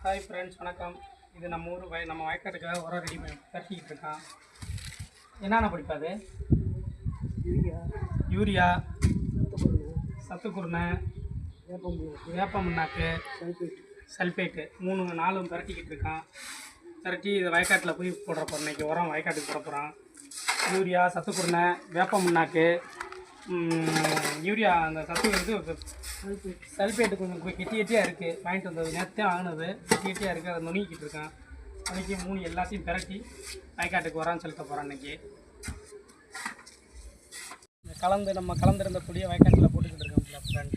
Hi friends வணக்கம். இது நம்ம ஊர் வய நம்ம வயக்காட்டுக்காக உரம் ரெடி பண்ணி கட்டிக்கிட்டு இருக்கான். என்னென்ன பிடிப்பாது யூரியா. சத்து குருணை வேப்ப முன்னாக்கு சல்ஃபேட்டு மூணு நாலும் பிரட்டிக்கிட்டு இருக்கான். பிரட்டி இதை வயக்காட்டில் போய் போடுற போகிறோம் இன்றைக்கி உரம் வயக்காட்டுக்கு போட போகிறான் யூரியா சத்து குருணை வேப்ப முன்னாக்கு யூரியா அந்த சத்து வந்து சல்ஃபேட்டு கொஞ்சம் கு- கெட்டி கெட்டியாக இருக்குது வாங்கிட்டு வந்தது நேரத்தே வாங்கினது. கெட்டி கெட்டியாக இருக்குது அதை நுணுக்கிட்டு இருக்கேன். அன்றைக்கி மூணு எல்லாத்தையும் பிரட்டி வயக்காட்டுக்கு வரான்னு செலுத்த போகிறேன் அன்றைக்கி இந்த கலந்து நம்ம கலந்துருந்த பொடியை வயக்காட்டில் போட்டுக்கிட்டு இருக்கோம் ஃப்ரெண்ட்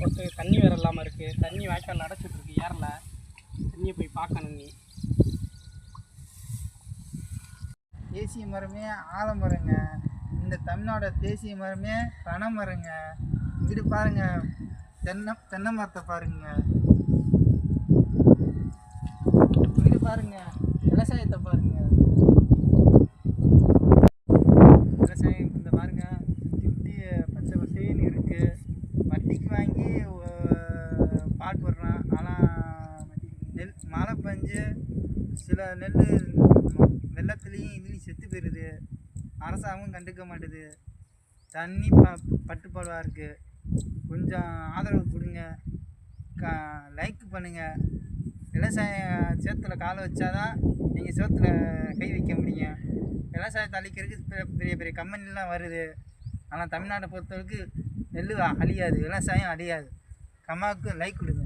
போட்டு தண்ணி வேறு இல்லாமல் இருக்குது தண்ணி வயக்காட்டில் அடைச்சிட்ருக்கு ஏறல. தண்ணியை போய் பார்க்கணும் நீ. தேசிய மரமே ஆலமரங்க. இந்த தமிழ்நாட தேசிய மரமே பனை மரங்க. இங்கிட்டு பாருங்க. தென்னை தென்னை மரத்தை பாருங்க. இங்கிட்டு பாருங்க. விவசாயத்தை பாருங்க. விவசாயம் இந்த பாருங்க. சுற்றி பச்சை பசேன்னு இருக்கு. வட்டிக்கு வாங்கி பாட்டு பால் போடுறான். ஆனால் நெல் மழை பெஞ்சு சில நெல் வெள்ளத்துலேயும் இதுலேயும் செத்து போயிடுது அரசாங்கம் கண்டுக்க மாட்டுது. தண்ணி ப பட்டுப்பாடாக இருக்குது கொஞ்சம் ஆதரவு கொடுங்க. க லைக் பண்ணுங்கள் விவசாய சேத்துல காலை வச்சாதான் நீங்கள் சேத்துல கை வைக்க முடியும். விவசாயத்தை அழிக்கிறதுக்கு பெரிய பெரிய கம்பெனிலாம் வருது. ஆனால் தமிழ்நாட்டை பொறுத்தவரைக்கும் நெல் அழியாது. விவசாயம் அழியாது. கம்மாவுக்கு லைக் கொடுங்க.